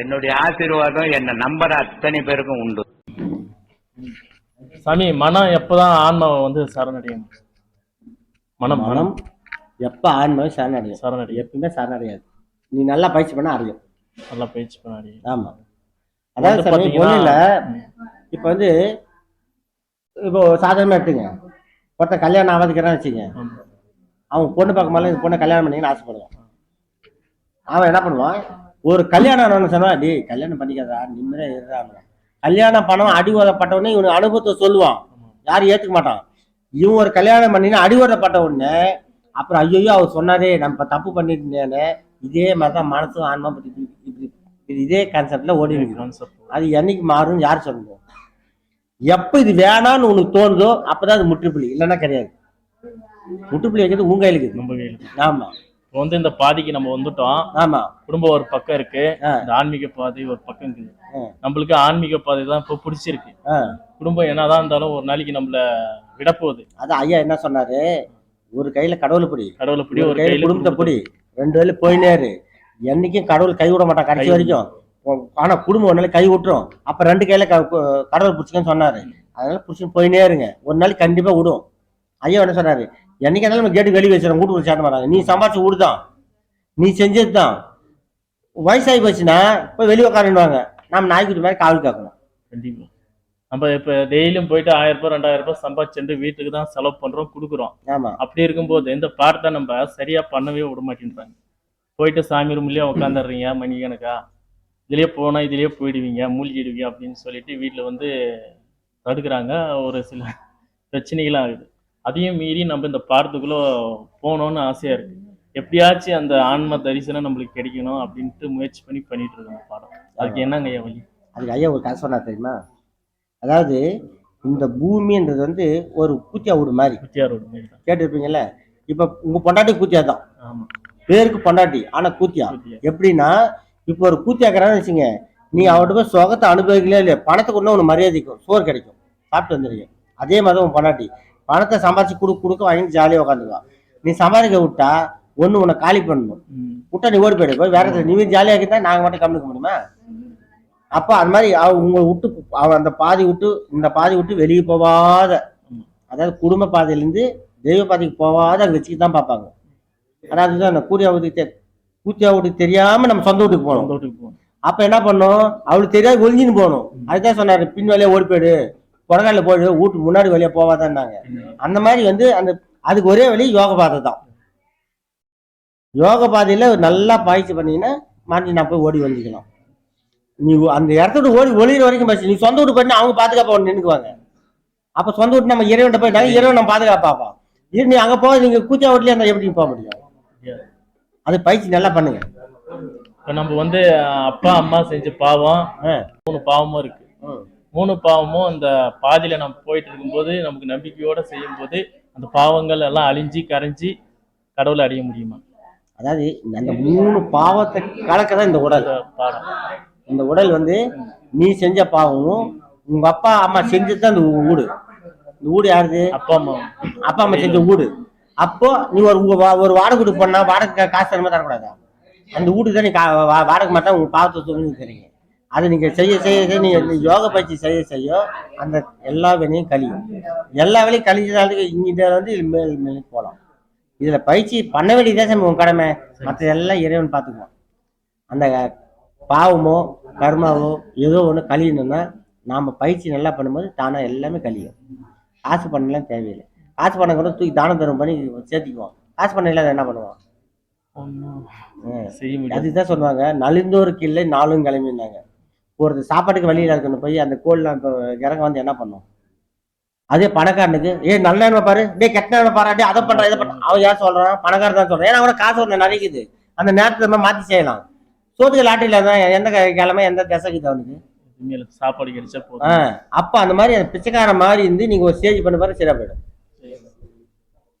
என்னுடைய ஆசீர்வாதம் என்ன நம்புற அத்தனை பேருக்கும் உண்டு. சாமி மனம் எப்பதான் ஆன்மாவை வந்து சரணடையும்? மனம் மனம். எப்போ ஆன்மாவை சரணடையும்? சரணடையும். எப்பவுமே சரணடையாது. நீ நல்லா பயிற்சி பண்ண அறியும். நல்லா பயிற்சி பண்ணாடி ஆமாம் அதாவது வந்து சாமி இல்லை இப்போ வந்து இப்போ சாதாரணமாக எடுத்துங்க. ஒருத்தன் கல்யாணம் ஆகாதுக்கிறான்னு வச்சுங்க. ஆமா. அவன் பொண்ணு பார்க்க மேலே இந்த பொண்ணை கல்யாணம் பண்ணிங்கன்னு ஆசைப்படுவான். அவன் என்ன பண்ணுவான்? ஒரு கல்யாணம் சொன்னா டேய் கல்யாணம் பண்ணிக்காதா நிம்மதியாக இருந்தான் கல்யாணம் பண்ணவன் அடி உதப்பட்டவொடனே இவனுக்கு அனுபவத்தை சொல்லுவான். யாரும் ஏற்றுக்க மாட்டான். இவன் ஒரு கல்யாணம் பண்ணினா அடி உதப்பட்ட உடனே அப்புறம் ஐயோ அவர் சொன்னாரே நம்ம தப்பு பண்ணிருந்தேனே இதே மாதிரி தான் மனசும் ஆன்மா பத்தி இப்படி இது கான்செப்ட்ல ஓடி கான்செப்ட் அது என்னைக்கு மாறும்னு யார் சொல்லணும்? எப்போ இது வேணாம்னு உனக்கு தோணுதோ அப்பதான் அது முற்றுப்புள்ளி. இல்லைன்னா கிடையாது. முற்றுப்புள்ளி வைக்கிறது உங்க கையில இருக்குது. நம்ம கையில ஆமா. இப்போ வந்து இந்த பாதிக்கு நம்ம வந்துட்டோம். ஆமா. குடும்பம் ஒரு பக்கம் இருக்கு. இந்த ஆன்மீக பாதை ஒரு பக்கம் இருக்குது. நம்மளுக்கு ஆன்மீக பாதை தான் இப்போ பிடிச்சிருக்கு. குடும்பம் என்னதான் இருந்தாலும் ஒரு நாளைக்கு நம்மள விடப்போகுது. அது ஐயா என்ன சொன்னாரு? ஒரு கையில கடவுளை பிடி. கடவுளை பிடி ஒரு கையில குடும்பத்தை பிடி. ரெண்டு கையில போயினேரு என்னைக்கும் கடவுள் கை விட மாட்டான் கடைசி வரைக்கும். ஆனா குடும்பம் ஒரு நாளைக்கு கை விட்டுரும். அப்ப ரெண்டு கையில கடவுள் பிடிச்சிக்கன்னு சொன்னாரு. அதனால பிடிச்சின்னு போயினே இருங்க. ஒரு நாளைக்கு கண்டிப்பா விடும். ஐயா என்ன சொன்னாரு? என்னைக்கு இருந்தாலும் நம்ம கேட்டு வெளியே வச்சிடும் வீட்டுக்குள்ள சேட்ட மாட்டாங்க நீ சம்பாதிச்சு விடுதான். நீ செஞ்சது தான் வயசாகி போச்சுன்னா போய் வெளியே உட்காருவாங்க நம்ம நாய்க்குட்டி மாதிரி காவல் காக்கணும் கண்டிப்பா. நம்ம இப்ப டெய்லியும் போயிட்டு ஆயிரம் ரூபாய் ரெண்டாயிரம் ரூபாய் சம்பாதிச்சுட்டு வீட்டுக்கு தான் செலவு பண்றோம் கொடுக்குறோம். ஆமா. அப்படி இருக்கும்போது இந்த பாடத்தை நம்ம சரியா பண்ணவே விட மாட்டேன்றாங்க. போயிட்டு சாமி ரூம்லயே உட்காந்துடுறீங்க மணி கணக்கா? இதுலயே போனா இதுலயே போயிடுவீங்க மூழ்கிடுவீங்க அப்படின்னு சொல்லிட்டு வீட்டுல வந்து தடுக்கிறாங்க. ஒரு சில பிரச்சனைகளும் ஆகுது அதையும் மீறி நம்ம இந்த பாடத்துக்குள்ள போகணும்னு ஆசையா இருக்கு. எப்படியாச்சும் அந்த ஆன்ம தரிசனம் நம்மளுக்கு கிடைக்கணும் அப்படின்ட்டு முயற்சி பண்ணி பண்ணிட்டு இருக்கோம் பாடம். அதுக்கு என்னங்க ஐயா வழி? அதுக்கு ஐயா ஒரு கதை சொன்னார் தெரியுமா? அதாவது இந்த பூமின்றது வந்து ஒரு கூத்தியா வீடு மாதிரி. குத்தியாரோட மாதிரி. தான் கேட்டிருப்பீங்கல்ல? இப்போ உங்க பொண்டாட்டி கூத்தியா தான். ஆமா. பேருக்கு பொண்டாட்டி ஆனா கூத்தியா? குத்தியா. எப்படின்னா இப்போ ஒரு கூத்தியாக்குறான்னு வச்சுங்க நீ அவர்கிட்ட போய் சுகத்தை அனுபவிக்கல இல்லையா? பணத்துக்கு ஒன்றும் உனக்கு மரியாதைக்கும் சோறு கிடைக்கும். சாப்பிட்டு வந்துருங்க. அதே மாதிரி உன் பொண்டாட்டி. பணத்தை சம்பாதிச்சு கொடு கொடுக்க வாங்கி ஜாலியாக உட்காந்துக்குவான் நீ சம்பாதிக்க விட்டா ஒன்று உன்னை காலி பண்ணணும். விட்டா நீ ஓடி போயிடு. போய் வேற இடத்துல நீ ஜாலியாக இருந்தா நாங்கள் மட்டும் கம்மிக்க முடியுமா? அப்போ அது மாதிரி அவ உங்களை விட்டு அவ அந்த பாதி விட்டு இந்த பாதி விட்டு வெளியே போகாத. அதாவது குடும்ப பாதையிலேருந்து தெய்வ பாதைக்கு போகாத அங்கே வச்சுக்கிட்டு தான் பார்ப்பாங்க. அதாவது தான் அந்த கூடியா வீட்டுக்கு கூத்தியா வீட்டுக்கு தெரியாம நம்ம சொந்த வீட்டுக்கு போகணும். சொந்த வீட்டுக்கு போகணும். அப்ப என்ன பண்ணோம்? அவளுக்கு தெரியாது ஒளிஞ்சின்னு போகணும். அதுதான் சொன்னாரு பின் வழியா ஓடி போயிடு. கொடகால போயிடு வீட்டுக்கு முன்னாடி வழியா போவாதான்னாங்க அந்த மாதிரி வந்து அந்த அதுக்கு ஒரே வழி யோக பாதை தான். யோக பாதையில நல்லா பயிற்சி பண்ணீங்கன்னா மாட்டி நான் போய் ஓடி வந்துக்கலாம். நீ அந்த இடத்த விட்டு ஓடி ஒளிகிற வரைக்கும் பஸ் நீ சொந்த வீட்டு போயிட்டு அவங்க பாதுகாப்பா ஒன்று நின்றுக்குவாங்க அப்ப சொந்த வீட்டு நம்ம இறைவன் போயிட்டாங்க இறைவன் நம்ம பாதுகாப்பாப்பா இது நீ அங்க போக நீங்க கூச்சா வீட்லயே இருந்தா எப்படி போக முடியும். அது பயிற்சி நல்லா பண்ணுங்க. இப்ப நம்ம வந்து அப்பா அம்மா செஞ்ச பாவம். மூணு பாவமும் இருக்கு. மூணு பாவமும் அந்த பாதியில நம்ம போயிட்டு இருக்கும்போது நமக்கு நம்பிக்கையோட செய்யும் போது அந்த பாவங்கள் எல்லாம் அழிஞ்சு கரைஞ்சி கடவுளை அடைய முடியுமா? அதாவது அந்த மூணு பாவத்தை கலக்கதான் இந்த உடல். பாடம் இந்த உடல் வந்து நீ செஞ்ச பாவமும் உங்க அப்பா அம்மா செஞ்சது தான் இந்த வீடு இந்த வீடு யாருது? அப்பா அம்மா. அப்பா அம்மா செஞ்ச வீடு அப்போ நீ ஒரு ஒரு வாடகை வீட்டுக்கு போனா வாடகை காசு தரமா தரக்கூடாதா? அந்த வீட்டுக்கு தான் நீ வாடகை மட்டும் உங்க பாவத்தை சொல்லி தரீங்க அதை நீங்க செய்ய செய்ய செய்ய நீங்க நீ யோக பயிற்சி செய்ய செய்ய அந்த எல்லா வேலையும் கழியும். எல்லா வேலையும் கழிஞ்சதால இங்க வந்து மேல் மேல் போகலாம் இதுல பயிற்சி பண்ண வேண்டியதே சாமி உன் கடமை. மற்ற எல்லாம் இறைவன் பார்த்துக்குவான் அந்த பாவமோ கர்மாவோ ஏதோ ஒன்று கழியணும்னா நாம பயிற்சி நல்லா பண்ணும்போது தானா எல்லாமே கழியும். காசு பண்ணலாம் தேவையில்லை. காசு பண்ண கூட தூக்கி தானம் தரும் பண்ணி சேர்த்திக்குவோம் காசு பண்ண இல்லாத என்ன பண்ணுவான்? ஒண்ணும் ம். செய்ய முடியாது. அதுதான் சொல்லுவாங்க நலிந்தோருக்கு இல்லை நாளும் கிளம்பினாங்க. ஒரு சாப்பாட்டுக்கு வழியில் இருக்கணும் போய் அந்த கோல்லாம் இப்போ இறங்க வந்து என்ன பண்ணும்? அதே பணக்காரனுக்கு ஏ நல்ல பாரு. டே கெட்ட பாரு. டே அதை பண்றான் இதை பண்றான் அவன் ஏன் சொல்றான்? பணக்காரன் தான் சொல்றான். ஏன்னா அவன காசு ஒன்று நிறைக்குது அந்த நேரத்தை நம்ம மாத்தி செய்யலாம். சோத்துக்கு லாட்டரியில் தான் எந்த கிழமை எந்த திசைக்குது அவனுக்கு? சாப்பாடு கிடைச்சா ஆ போதும் அப்போ அந்த மாதிரி அந்த பிச்சைக்காரன் மாதிரி இருந்து நீங்க ஒரு ஸ்டேஜ் பண்ண பாரு சரியா போயிடும்.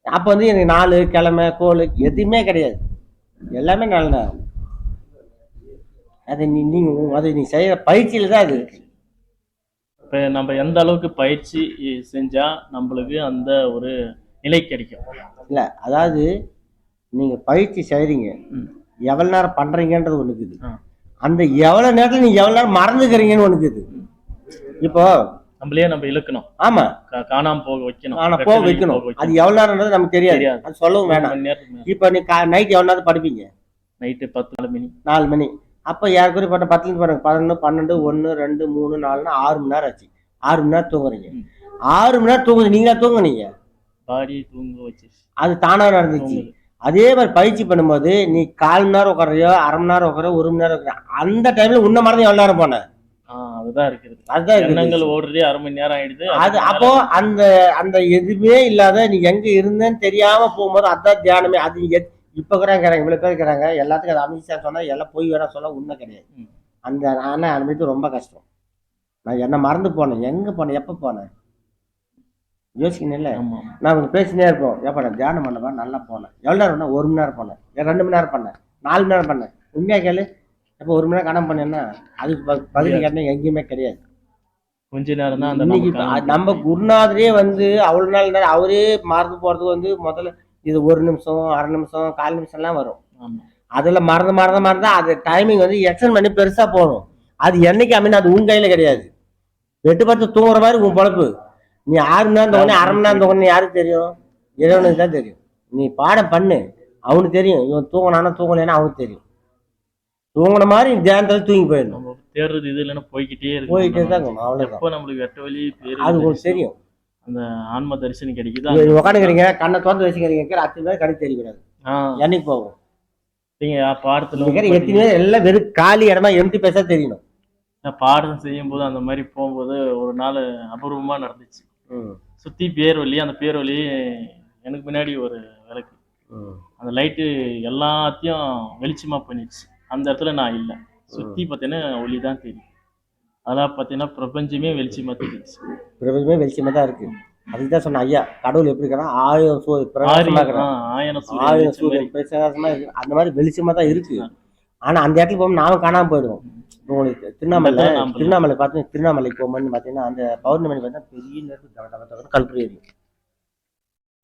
அப்போ வந்து எனக்கு நாலு கிழமை கோல் எதுவுமே கிடையாது. எல்லாமே நல்ல நேரம். அது நீ நீங்க அது நீ செய்யற பயிற்சியில தான் அது இருக்கு. இப்ப நம்ம எந்த அளவுக்கு பயிற்சி செஞ்சா நம்மளுக்கு அந்த ஒரு நிலை கிடைக்கும்? இல்ல அதாவது நீங்க பயிற்சி செய்றீங்க. ம். எவ்வளவு நேரம் பண்றீங்கன்றது ஒண்ணு இருக்குது. அந்த எவ்வளவு நேரத்துல நீ எவ்வளவு நேரம் மறந்துக்கிறீங்கன்னு உனக்கு இது இப்போ நம்மளே நம்ம இழுக்கணும். ஆமா. காணாம போக வைக்கணும். ஆனா போக வைக்கணும். அது எவ்வளவு நேரம்ன்றது நமக்கு தெரியாது. அது சொல்லவும் வேணாம். இப்போ நீ நைட் எவ்வளவு நேரம் படிப்பீங்க? நைட்டு பத்து நாலு மணி. நாலு மணி. அப்போ யாருக்குரிய பண்ண பத்துல பாருங்க பதினொன்று பன்னெண்டு ஒன்று ரெண்டு மூணு நாலுன்னா ஆறு மணி நேரம் ஆச்சு. ஆறு மணி நேரம் தூங்குறீங்க. ஆறு மணி நேரம் தூங்குது நீங்களா தூங்குனீங்க? பாடி தூங்க வச்சு அது தானா நடந்துச்சு. அதே மாதிரி பயிற்சி பண்ணும்போது நீ கால் மணி நேரம் உட்காரையோ அரை மணி நேரம் உட்கார ஒரு மணி நேரம் உட்கார அந்த டைம்ல உன்ன மாதிரி எவ்வளவு நேரம் போனேன் ஆஹ் அதுதான் அதுதான். எண்ணங்கள் ஓடுறதே அரை மணி நேரம் ஆயிடுது அது அப்போ அந்த அந்த எதுவுமே இல்லாத நீ எங்க இருந்தேன்னு தெரியாம போகும்போது அதான் தியானமே. அது இப்ப இருக்கிறாங்க இவ்வளவு பேர் இருக்கிறாங்க எல்லாத்துக்கும் அது அமித்ஷா சொன்னா எல்லாம் போய் வேணா சொல்ல உண்மை கிடையாது. அந்த ஆனா அனுபவித்து ரொம்ப கஷ்டம். நான் என்ன மறந்து போனேன். எங்க போனேன்? எப்ப போனேன்? யோசிக்கணும்ல? ஆமா. நான் அவங்க பேசினே இருப்போம். ஏப்பா நான் தியானம் பண்ணப்பா நல்லா போனேன். எவ்வளோ நேரம் ஒரு மணி நேரம் பண்ணேன். ஏன் ரெண்டு மணி நேரம் பண்ணேன்? நாலு மணி நேரம் பண்ணேன். உண்மையா கேளு. இப்போ ஒரு மணி நேரம் கணக்கு பண்ணேன்னா அதுக்கு ப- பதில் கேட்டா எங்கேயுமே கிடையாது. கொஞ்ச நேரம் தான் நம்ம குருநாதரே வந்து அவ்வளவு நாள் அவரே மறந்து போறதுக்கு வந்து முதல்ல இது ஒரு நிமிஷம் அரை நிமிஷம் கால் நிமிஷம்லாம் வரும். அதுல மறந்து மறந்து மறந்தா அது டைமிங் வந்து எக்ஸ்டெண்ட் பண்ணி பெருசா போகணும் அது என்னைக்கு அமைன்னு அது உன் கையில கிடையாது. எட்டு பத்து தூங்குற மாதிரி உன் பொழப்பு. நீ ஆறு மணி நேரம் தூங்கணும் அரை மணி நேரம் தூங்கணும் யாருக்கு தெரியும்? இறைவனுக்கு தான் தெரியும். நீ பாடம் பண்ணு அவனுக்கு தெரியும். இவன் தூங்கினானா தூங்கலைன்னா அவனுக்கு தெரியும். தூங்குன மாதிரி தியானத்துல தூங்கி போயிடணும். தேடுறது இது இல்லைன்னா போய்கிட்டே இருக்கு போயிட்டே தான் இருக்கணும். எப்போ நம்மளுக்கு வெட்ட வழி அது உங்களுக்கு தெரியும். அந்த ஆன்ம தரிசனம் கிடைக்குது? உட்காந்துக்கிறீங்க கண்ணை திறந்து வச்சுக்கிறீங்க அத்தனை பேர் கணக்கு தெரியக்கூடாது என்னைக்கு போகும்? நீங்க பாடத்துல எத்தனை எல்லாம் வெறும் காலி இடமா எம்டி பேச தெரியணும். நான் பாடம் செய்யும் போது அந்த மாதிரி போகும்போது ஒரு நாள் அபூர்வமா நடந்துச்சு. சுத்தி பேர் வழி அந்த பேர் வழி எனக்கு முன்னாடி ஒரு விளக்கு. அந்த லைட்டு எல்லாத்தையும் வெளிச்சமா பண்ணிடுச்சு. அந்த இடத்துல நான் இல்லை. சுத்தி பார்த்தீங்கன்னா ஒளி தான் தெரியும். அதெல்லாம் பார்த்தீங்கன்னா பிரபஞ்சமே வெளிச்சமா தெரியுச்சு பிரபஞ்சமே வெளிச்சமா தான் இருக்கு. அதுக்கு தான் சொன்ன ஐயா கடவுள் எப்படி இருக்கிறான் ஆயிரம் சூரிய பிரகாசமா ஆயிரம் இருக்கிறான் ஆ, ஆயிரம் சூரியன் ஆயிரம் வெளிச்சம் மாதிரி. சூரியன் பிரகாசமா இருக்கு. அந்த மாதிரி வெளிச்சமா தான் இருக்கு. ஆனா அந்த இடத்துல போகும்போது நாம காணாம போயிடுவோம். உங்களுக்கு திருவண்ணாமலை திருவண்ணாமலை பார்த்து திருவண்ணாமலைக்கு போகும்போது பார்த்தீங்கன்னா அந்த பௌர்ணமி பார்த்தா பெரிய நெருப்பு தக தக தகன்னு கல்புரி எரியும்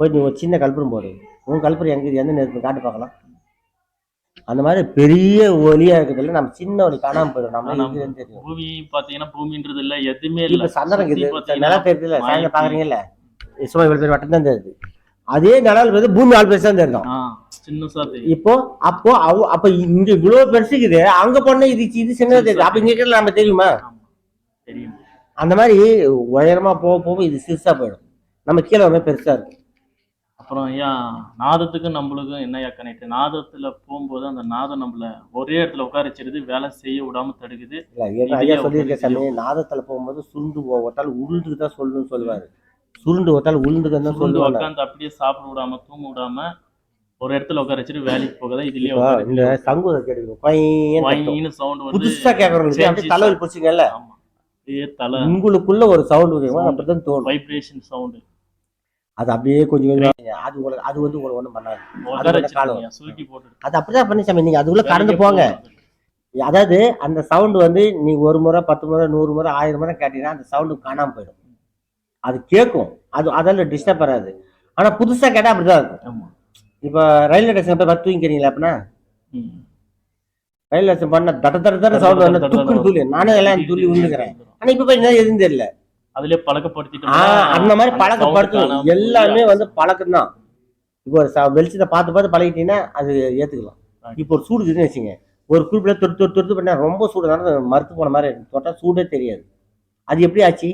போய் நீ ஒரு சின்ன கல்புரம் போடு. உன் கல்புரி எங்க? எந்த நெருப்பு காட்டு பார்க்கலாம்? அந்த மாதிரி பெரிய ஒலியா இருக்கிறதுல நம்ம சின்ன ஒலி காணாம போயிடும். நம்ம தெரியும். பூமி பாத்தீங்கன்னா பூமின்றது இல்ல எதுவுமே இல்ல. சந்திரன் நிலம் தெரியுதுல சாயங்காலம் வாய்ப்பு. பாக்குறீங்கல்ல? சும்மா இவ்வளவு பேர் வட்டம் தான் தெரியுது. அதே நிலம் வந்து பூமி ஆள் பெருசா தான் தெரியும். இப்போ அப்போ அவ அப்ப இங்க இவ்வளவு பெருசுக்குது அங்க போனா இது இது சின்னதா தெரியுது. அப்ப இங்க இருக்கிற நம்ம தெரியுமா. தெரியும். அந்த மாதிரி உயரமா போக போக இது சிறுசா போயிடும். நம்ம கீழே பெருசா இருக்கும். அப்புறம் ஐயா நாதத்துக்கும் நம்மளுக்கும் என்னையா கனெக்ட் நாதத்துல போகும்போது அந்த நாதம் நம்மள ஒரே இடத்துல உட்கார வச்சிருது வேலை செய்ய விடாம தடுக்குது. ஐயா சாமி நாதத்துல போகும்போது சுருண்டு ஒத்தால் உருண்டுக்கு தான் சொல்லணும்னு சொல்லுவாரு. சுருண்டு ஒத்தால் உளுந்துக்கு தான் சொல்லுவாங்க. உட்காந்து அப்படியே சாப்பிட விடாம தூங்க விடாம ஒரு இடத்துல உட்கார வச்சுட்டு வேலைக்கு போகதான் இதுலயே இந்த பையன் வாயின்னு சவுண்ட் வந்து புதுசா அப்படியே தலைவலி பிடிச்சிங்கல்ல தலை. உங்களுக்குள்ள ஒரு சவுண்ட் அப்படிதான் தோணும். வைப்ரேஷன் சவுண்ட் அது அப்படியே கொஞ்சம் கொஞ்சம் அது உங்களுக்கு அது வந்து உங்களுக்கு ஒண்ணும் பண்ணாது. காலம். அது அப்படிதான் பண்ணி சாமி நீங்க அதுக்குள்ள கடந்து போங்க. அதாவது அந்த சவுண்ட் வந்து நீ ஒரு முறை பத்து முறை நூறு முறை ஆயிரம் முறை கேட்டீங்கன்னா அந்த சவுண்டு காணாம போயிடும். அது கேட்கும். அது அதெல்லாம் டிஸ்டர்ப் வராது ஆனா புதுசா கேட்டா அப்படிதான் இருக்கும். இப்போ ரயில்வே ஸ்டேஷன் போய் பத்து தூங்கிக்கிறீங்களா அப்படின்னா. ரயில்வே ஸ்டேஷன் பண்ண தட்ட தட்ட தட்ட சவுண்ட் வந்து துக்குன்னு துள்ளி நானே எல்லாம் துள்ளி விழுந்துக்கிறேன். ஆனா இப்ப போய் என்ன எதுவும் தெரியல. அதுலயே பழக்கப்படுத்திட்டு அந்த மாதிரி பழக்கப்படுத்தணும் எல்லாமே வந்து பழக்கம் தான் இப்போ ஒரு வெளிச்சத்தை பார்த்து பார்த்து பழகிட்டீங்கன்னா அது ஏத்துக்கலாம். இப்போ ஒரு சூடு இருக்குன்னு வச்சுங்க ஒரு குறிப்பிட்ட தொட்டு தொட்டு தொட்டு பண்ணா ரொம்ப சூடு. மறுத்து போன மாதிரி இருக்கும். தொட்டா சூடே தெரியாது. அது எப்படி ஆச்சு?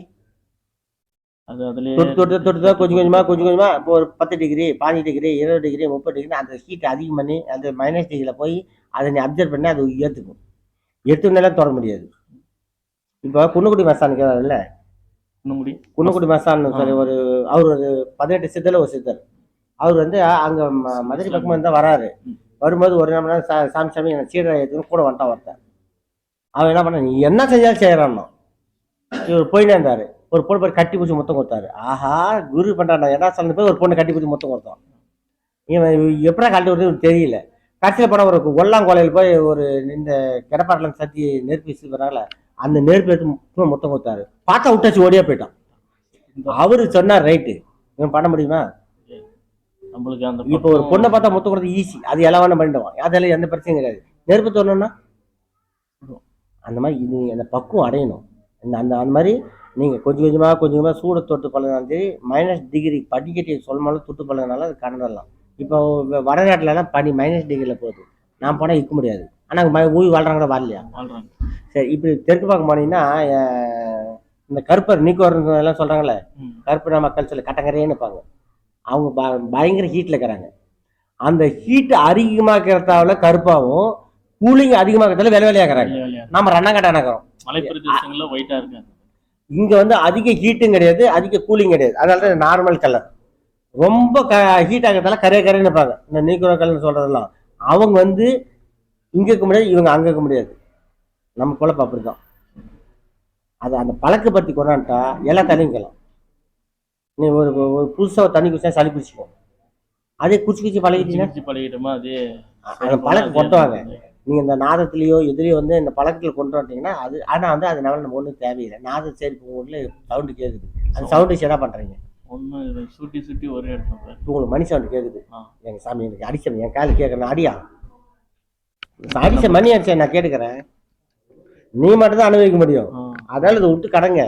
அது அதுலயே தொட்டு தொட்டு தொட்டு தான் கொஞ்சம் கொஞ்சமா கொஞ்சம் கொஞ்சமா இப்போ ஒரு பத்து டிகிரி பாஞ்சு டிகிரி இருபது டிகிரி முப்பது டிகிரி அந்த ஹீட் அதிகம் பண்ணி அந்த மைனஸ் டிகிரியில் போய் அதை நீ அப்சர்வ் பண்ணி அது ஏற்றுக்கும் எடுத்துனாலும் தொட முடியாது. இப்போ குன்னக்குடி மசான் இல்லை? குன்னக்குடி மசான் சொல்லி ஒரு அவர் ஒரு பதினெட்டு சித்தரில் ஒரு சித்தர். அவர் வந்து அங்கே மதுரை பக்கமாக இருந்தால் வராரு. வரும்போது ஒரு நம்ம சா சாமி சாமி எனக்கு சீடரை எடுத்துன்னு கூட வந்துட்டான் ஒருத்தன். அவன் என்ன பண்ண நீ என்ன செஞ்சாலும் செய்யறான்னா இவர் போயினே இருந்தாரு. ஒரு பொண்ணு போய் கட்டி பிடிச்சி முத்தம் கொடுத்தாரு. ஆஹா குரு பண்றான் என்ன சொன்ன போய் ஒரு பொண்ணு கட்டி பிடிச்சி முத்தம் கொடுத்தான். இவன் எப்படா கழட்டி வருது இவனுக்கு தெரியல. கடைசியில் போனால் ஒரு ஒல்லாங்கோலையில் போய் ஒரு இந்த கிடப்பாட்டில் சத்தி நெருப்பு வீசி வராங்கள அந்த நெருப்பு எடுத்து முத்தம் கொடுத்தாரு. பார்த்தா விட்டாச்சு ஓடியே போயிட்டான். அவரு சொன்னார் ரைட்டு இவன் பண்ண முடியுமா? நம்மளுக்கு அந்த இப்போ ஒரு பொண்ணை பார்த்தா முத்தம் கொடுத்து ஈஸி. அது எல்லாம் வேணும் பண்ணிடுவான் அதெல்லாம் எந்த பிரச்சனையும் கிடையாது. நெருப்பு தோணுன்னா அந்த மாதிரி இது அந்த பக்குவம் அடையணும். இந்த அந்த அந்த மாதிரி நீங்கள் கொஞ்சம் கொஞ்சமாக கொஞ்சம் கொஞ்சமாக சூட தொட்டு பழகினாலும் சரி மைனஸ் டிகிரி படிக்கட்டி சொல்லும்போது தொட்டு பழகினாலும் அது கடந்துடலாம். இப்போ வடநாட்டுலலாம் பனி மைனஸ் டிகிரியில் போகுது. நான் போனால் இருக்க முடியாது. ஆனால் ம ஊழி வாழ்கிறாங்க வரலையா? வாழ்றாங்க. சரி இப்படி தெற்கு பக்கம் போனீங்கன்னா இந்த கருப்பர் நீக்கோர் எல்லாம் சொல்கிறாங்களே. கருப்பின மக்கள் சொல்லி கட்டங்கரையே நிற்பாங்க. அவங்க ப பயங்கர ஹீட்டில் இருக்கிறாங்க. அந்த ஹீட் அதிகமாக்கிறதாவில் கருப்பாகவும் கூலிங் அதிகமாக்கிறதால வெள்ளை வெள்ளையாக்குறாங்க வெள்ளை வெள்ளையா நம்ம ஒயிட்டா இருக்காங்க. இங்கே வந்து அதிக ஹீட்டும் கிடையாது அதிக கூலிங் கிடையாது. அதனால தான் நார்மல் கலர் ரொம்ப க ஹீட் ஆகிறதால கரைய கரையை நிற்பாங்க. இந்த நீக்குற கலர்னு சொல்கிறதெல்லாம் அவங்க வந்து இங்கே இருக்க முடியாது இவங்க அங்கே இருக்க முடியாது. நம்ம பொழப்பு அப்படி தான் அது அந்த பழக்கப்படுத்தி கொண்டாண்டா எல்லா தண்ணியும் கேட்கலாம் நீ ஒரு ஒரு புதுசாக தண்ணி குடிச்சா சளி பிடிச்சிக்கும் அதே குச்சி குச்சி பழகிட்டீங்கன்னா? பழகிட்டோமா அது அந்த பழக்கம் கொண்டு வாங்க நீங்க இந்த நாதத்திலேயோ எதிரியோ வந்து இந்த பழக்கத்தில் கொண்டு வந்துட்டீங்கன்னா அது ஆனா வந்து அதனால நம்ம ஒன்றும் தேவையில்லை. நாதம் சரி இப்போ ஊர்ல சவுண்டு கேட்குது அந்த சவுண்டு என்ன பண்றீங்க? ஒண்ணு இதை சுட்டி சுட்டி ஒரே இடத்துல உங்களுக்கு மணி சவுண்டு கேட்குது ஆ. எங்க சாமி எனக்கு அடிச்சேன் என் காலு கேட்கறேன் அடியா? அடிச்ச மணி அடிச்சேன் நான் கேட்டுக்கிறேன். நீ மட்டும் தான் அனுபவிக்க முடியும். அதால இதை விட்டு கடங்க.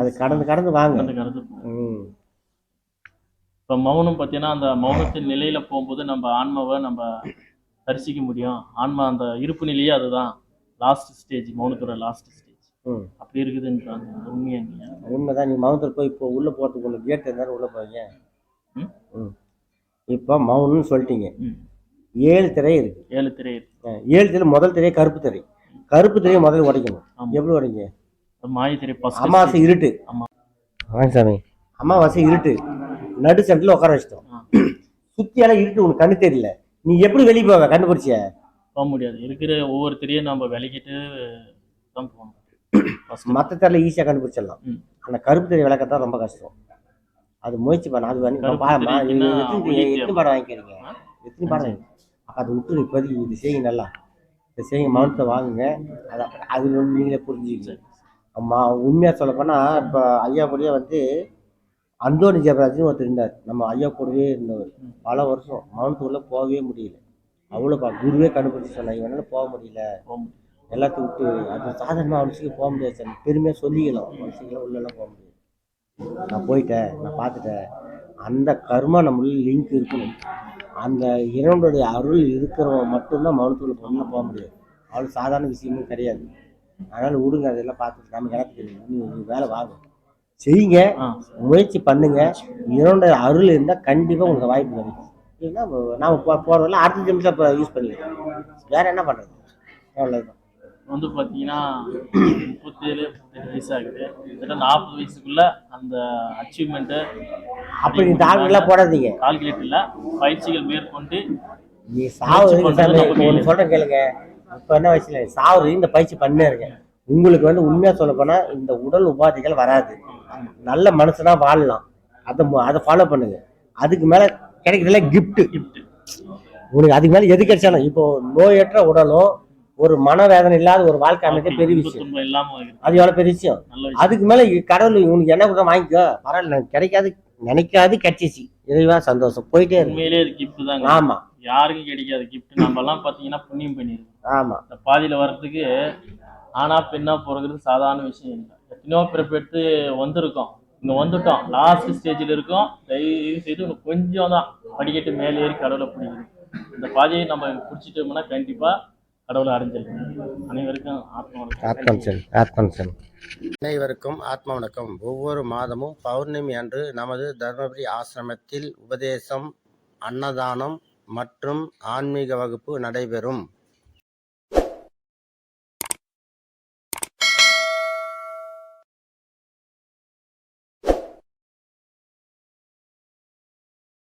அது கடந்து கடந்து வாங்க. இப்ப மௌனம் பார்த்தீங்கன்னா அந்த மௌனத்தின் நிலையில போகும்போது நம்ம ஆன்மாவை நம்ம தரிசிக்க முடியும். ஆன்மா அந்த இருப்பு நிலையே அதுதான். லாஸ்ட் ஸ்டேஜ் மௌனத்தோட லாஸ்ட் ஸ்டேஜ் அப்படி இருக்குதுன்றாங்க. உண்மையா இல்லையா? உண்மைதான். நீ மவுந்தர் போய் இப்போ உள்ள போகிறதுக்கு உங்களுக்கு கேட் இருந்தாலும் உள்ள போவீங்க. ம்? ம். இப்போ மவுன்னு சொல்லிட்டீங்க. ம். ஏழு திரை இருக்கு. ஏழு திரை இருக்கு. ஏழு திரை முதல் திரை கருப்பு திரை. கருப்பு திரையை முதல்ல உடைக்கணும். எப்படி உடைங்க? அது மாய திரை அமாவாசை. இருட்டு. ஆமா. வாங்க சாமி. அமாவாசை இருட்டு. நடு சென்டர்ல உட்கார வச்சிட்டோம். சுத்தியால இருட்டு உனக்கு கண்ணு தெரியல. நீ எப்படி வெளியே போவ கண்டுபிடிச்சிய போக முடியாது. இருக்கிற ஒவ்வொரு திரையும் நம்ம விலகிட்டு தான் போகணும். மற்ற தெரியல ஈஸியா கண்டுபிடிச்சிடலாம். அந்த கருப்பு திரை விளக்கத்தான் ரொம்ப கஷ்டம். அது முயற்சி பண்ண. அது வந்து எத்தனை பாடம் வாங்கிக்கிறீங்க? எத்தனை பாடம் அதை விட்டு இப்போதைக்கு இது செய்யுங்க நல்லா. இந்த செய்யுங்க மௌனத்தை வாங்குங்க. அதை அது வந்து நீங்களே புரிஞ்சுக்கிங்க. அம்மா உண்மையாக சொல்லப்போனால் இப்போ ஐயா கூடயே வந்து அந்தோணி ஜெபராஜ்னு ஒருத்தர் இருந்தார். நம்ம ஐயா கூடவே இருந்தவர். பல வருஷம் மௌனத்துக்குள்ளே போகவே முடியல. அவ்வளோ குருவே கண்டுபிடிச்சி சொன்னாங்க இவனால் போக முடியல. எல்லாத்தையும் விட்டு அது சாதாரணமாக அவனுக்கு போக முடியாது சார். பெருமையாக சொல்லிக்கலாம் அவனுக்கு உள்ளெல்லாம் போக முடியாது. நான் போயிட்டேன் நான் பார்த்துட்டேன். அந்த கர்மா நம்மளுக்கு லிங்க் இருக்கணும். அந்த இறைவனுடைய அருள் இருக்கிறவன் மட்டும்தான் மௌனத்துக்குள்ள பொண்ணு போக முடியாது. அவ்வளோ சாதாரண விஷயமும் கிடையாது. அதனால விடுங்க அதெல்லாம் பார்த்துட்டு நமக்கு எனக்கு தெரியும். நீ வேலை வாங்க. செய்யுங்க முயற்சி பண்ணுங்க. இறைவனுடைய அருள் இருந்தால் கண்டிப்பாக உங்களுக்கு வாய்ப்பு கிடைக்கும். இல்லைன்னா நாம் போ போகிறதெல்லாம் அடுத்த நிமிஷம் இப்போ யூஸ் பண்ணிக்கலாம். வேற என்ன பண்ணுறது அவ்வளோதான் வந்து பார்த்தீங்கன்னா முப்பத்தேழு முப்பத்தெட்டு வயசு ஆகுது. கிட்டத்தட்ட நாற்பது வயசுக்குள்ள அந்த அச்சீவ்மெண்ட்டு அப்படி இந்த ஆளுங்கெல்லாம் போடாதீங்க. கால்குலேட்டரில் பயிற்சிகள் மேற்கொண்டு நீ சாவு ஒன்று சொல்கிறேன் கேளுங்க. இப்போ என்ன வயசுல? சாவு இந்த பயிற்சி பண்ணே இருக்கேன் உங்களுக்கு வந்து உண்மையாக சொல்ல போனால் இந்த உடல் உபாதைகள் வராது. நல்ல மனுஷனா வாழலாம். அதை அதை ஃபாலோ பண்ணுங்க. அதுக்கு மேலே கிடைக்கிறதுல கிஃப்ட் கிஃப்ட் உனக்கு அதுக்கு மேலே எது கிடைச்சாலும். இப்போ நோயற்ற உடலும் ஒரு மனவேதனை இல்லாத ஒரு வாழ்க்கை அமைக்க பெரிய விஷயம். அது எவ்வளோ பெரிய விஷயம்? அதுக்கு மேலே கடவுள் உனக்கு என்ன கூட வாங்கிக்கோ. பரவாயில்ல கிடைக்காது. நினைக்காது கிடைச்சிச்சு இறைவா சந்தோஷம். போயிட்டே இருக்கு. உண்மையிலேயே அது கிஃப்ட் தாங்க. ஆமா. யாருக்கும் கிடைக்காது கிஃப்ட் நம்ம எல்லாம் பார்த்தீங்கன்னா புண்ணியம் பண்ணிருக்கோம். ஆமா. இந்த பாதியில வர்றதுக்கு ஆனா பெண்ணா பிறகுறது சாதாரண விஷயம் இல்லை. எத்தனையோ பிறப்பு எடுத்து வந்திருக்கோம். இங்க வந்துட்டோம். லாஸ்ட் ஸ்டேஜில் இருக்கோம். தயவு செய்து கொஞ்சம் தான் படிக்கட்டு மேலே ஏறி கடவுளை பிடிக்குது இந்த பாதையை நம்ம பிடிச்சிட்டோம்னா கண்டிப்பா கடவுளை அடைஞ்சிருக்கோம் அனைவருக்கும் ஆத்மா வணக்கம். ஆத்மன்சன் ஆத்மன்சன் அனைவருக்கும் ஆத்ம வணக்கம். ஒவ்வொரு மாதமும் பௌர்ணமி அன்று நமது தர்மபுரி ஆசிரமத்தில் உபதேசம் அன்னதானம் மற்றும் ஆன்மீக வகுப்பு நடைபெறும்.